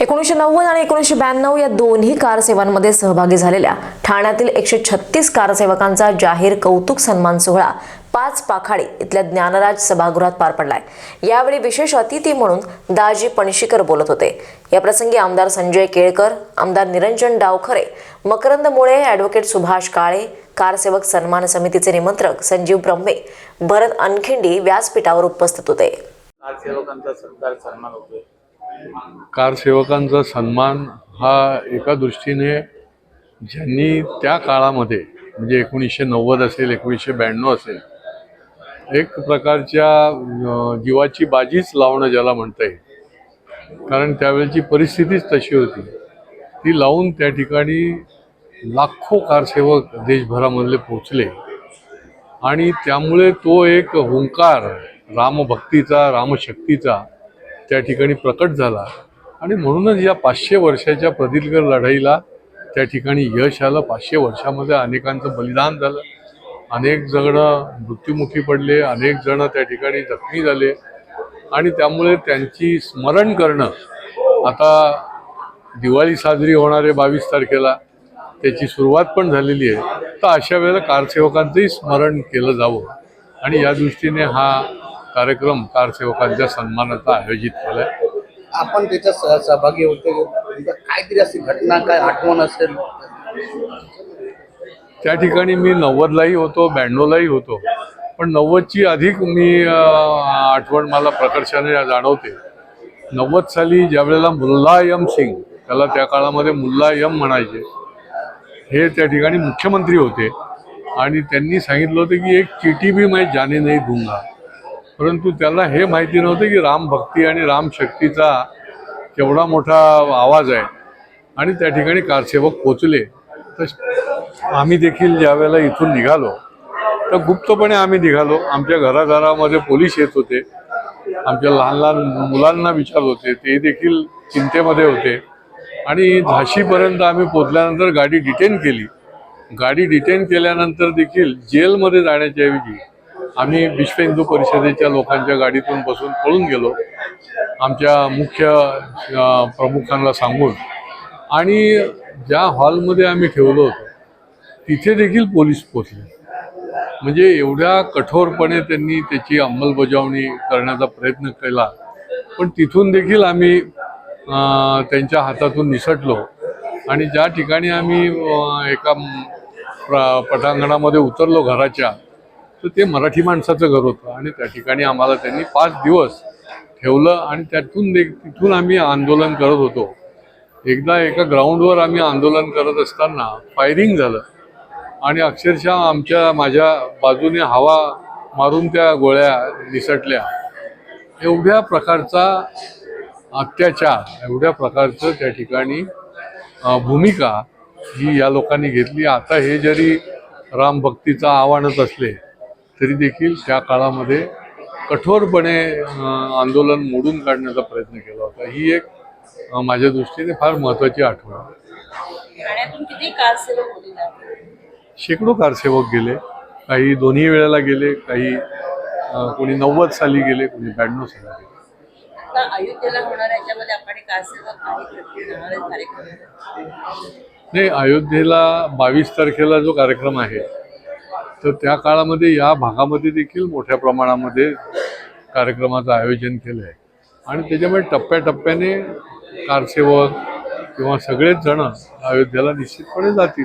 एकोणीसशे नव्वद आणि एकोणीसशे ब्याण्णव या दोन्ही कार सेवांमध्ये सहभागी झालेल्या ठाण्यातील एकशे छत्तीस कारसेवकांचा जाहीर कौतुक सन्मान सोहळा पाच पाखाडी इथल्या ज्ञानराज सभागृहात पार पडलाय. यावेळी विशेष अतिथी म्हणून दाजी पणशीकर बोलत होते. या प्रसंगी आमदार संजय केळकर आमदार निरंजन डावखरे मकरंद मुळे ॲडव्होकेट सुभाष काळे कारसेवक सन्मान समितीचे निमंत्रक संजीव ब्रह्मे भरत अनखिंडी व्यासपीठावर उपस्थित होते. कारसेवकांचा सन्मान हा एका दृष्टीने ज्यांनी त्या काळामध्ये म्हणजे एकोणीसशे नव्वद असेल एकोणीसशे ब्याण्णव असेल एक प्रकारच्या जीवाची बाजीच लावणं ज्याला म्हणता येईल. कारण त्यावेळेची परिस्थितीच तशी होती. ती लावून त्या ठिकाणी लाखो कारसेवक देशभरामधले पोचले आणि त्यामुळे तो एक हुंकार रामभक्तीचा रामशक्तीचा त्या ठिकाणी प्रकट झाला. आणि म्हणूनच या पाचशे वर्षाच्या प्रदीर्घ लढाईला त्या ठिकाणी यश आलं. पाचशे वर्षामध्ये अनेकांचं बलिदान झालं. अनेक जण मृत्युमुखी पडले. अनेक जण त्या ठिकाणी जखमी झाले. आणि त्यामुळे त्यांची स्मरण करणं आता दिवाळी साजरी होणारे बावीस तारखेला त्याची सुरुवात पण झालेली आहे. तर अशा वेळेला कारसेवकांचंही स्मरण केलं जावं. आणि या दृष्टीने हा कार्यक्रम कारसेवकांच्या सन्मानाचा आयोजित केला आहे आपण त्याच्यात सह- सहभागी होते म्हणजे काहीतरी अशी घटना काय आठवण असेल? त्या ठिकाणी मी नव्वदलाही होतो ब्याण्णवलाही होतो. पण नव्वदची अधिक मी अं, आठवण मला प्रकर्षाने जाणवते. नव्वद साली ज्यावेळेला मुल्लायम सिंग त्याला त्या काळामध्ये मुल्लायम म्हणायचे हे त्या ठिकाणी मुख्यमंत्री होते. आणि त्यांनी सांगितलं होतं की एक चिठी भी मैं जाने नाही दूंगा. परंतु त्याला हे माहिती नव्हतं की रामभक्ती आणि रामशक्तीचा केवढा मोठा आवाज आहे. आणि त्या ठिकाणी कारसेवक पोचले. तर आम्ही देखील ज्यावेळेला इथून निघालो तर गुप्तपणे आम्ही निघालो. आमच्या घराघरामध्ये पोलीस येत होते. आमच्या लहान लहान मुलांना विचारत होते. ते देखील चिंतेमध्ये होते. आणि झाशीपर्यंत आम्ही पोचल्यानंतर गाडी डिटेन केली. गाडी डिटेन केल्यानंतर देखील जेलमध्ये जाण्याच्या ऐवजी आम्ही विश्व हिंदू परिषदेच्या लोकांच्या गाडीतून बसून पळून गेलो. आमच्या मुख्य प्रमुखांना सांगून. आणि ज्या हॉलमध्ये आम्ही ठेवलो होतो तिथे देखील पोलीस पोचले म्हणजे एवढ्या कठोरपणे त्यांनी त्याची अंमलबजावणी करण्याचा प्रयत्न केला. पण तिथून देखील आम्ही त्यांच्या हातातून निसटलो. आणि ज्या ठिकाणी आम्ही एका प्र- पटांगणामध्ये उतरलो घराच्या तर ते मराठी माणसाचं घर होतं. आणि त्या ठिकाणी आम्हाला त्यांनी पाच दिवस ठेवलं आणि त्यातून देख तिथून आम्ही आंदोलन करत होतो. एकदा एका ग्राउंडवर आम्ही आंदोलन करत असताना फायरिंग झालं. आणि अक्षरशः आमच्या माझ्या बाजूने हवा मारून त्या गोळ्या निसटल्या एवढ्या प्रकारचा अत्याचार एवढ्या प्रकारचं त्या ठिकाणी भूमिका ही या लोकांनी घेतली. आता हे जरी रामभक्तीचं आव्हानच असले तरी देखील त्या काळामध्ये कठोरपणे आंदोलन मोडून काढण्याचा प्रयत्न केला होता. ही एक माझ्या दृष्टीने फार महत्त्वाची आठवण? शेकडो कारसेवक गेले. काही दोन्ही वेळेला गेले काही कोणी नव्वद साली गेले कोणी ब्याण्णव साली गेले. नाही अयोध्येला बावीस तारखेला जो कार्यक्रम आहे तर त्या काळामध्ये या भागामध्ये देखील मोठ्या प्रमाणामध्ये कार्यक्रमाचं आयोजन केलं आहे. आणि त्याच्यामुळे टप्प्याटप्प्याने कारसेवक किंवा सगळेच जण अयोध्येला निश्चितपणे जातील.